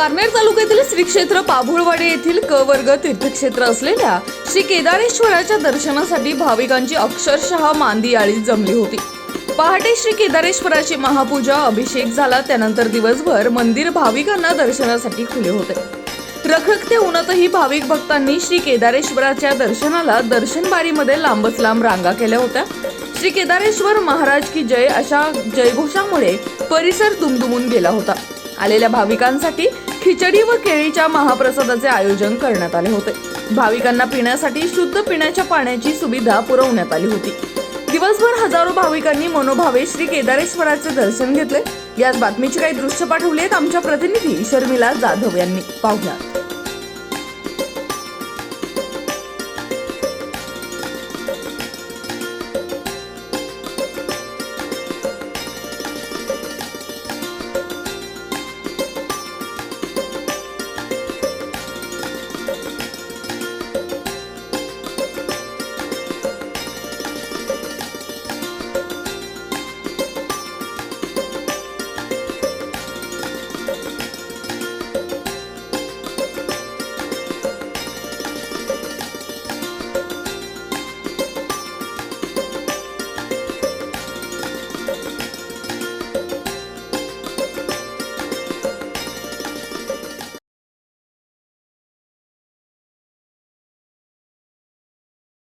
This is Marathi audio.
पारनेर तालुक्यातील श्री क्षेत्र पाभुळवाडे येथील क वर्ग तीर्थक्षेत्र असलेल्या श्री केदारेश्वराच्या दर्शनासाठी भाविकांची अक्षरशः मांदी आळी जमली होती. पहाटे श्री केदारेश्वराची महापूजा अभिषेक झाला. त्यानंतर दिवसभर मंदिर भाविकांना दर्शनासाठी खुले होते. रखरखते उन्हातही भाविक भक्तांनी श्री केदारेश्वराच्या दर्शनाला दर्शनबारीमध्ये लांबच लांब रांगा केल्या होत्या. श्री केदारेश्वर महाराज की जय अशा जयघोषामुळे परिसर दुमदुमून गेला होता. आलेल्या भाविकांसाठी खिचडी व केळीच्या महाप्रसादाचे आयोजन करण्यात आले होते. भाविकांना पिण्यासाठी शुद्ध पिण्याच्या पाण्याची सुविधा पुरवण्यात आली होती. दिवसभर हजारो भाविकांनी मनोभावे श्री केदारेश्वराचे दर्शन घेतले. याच बातमीची काही दृश्य पाठवली आहेत आमच्या प्रतिनिधी शर्मिला जाधव यांनी. पाहुयात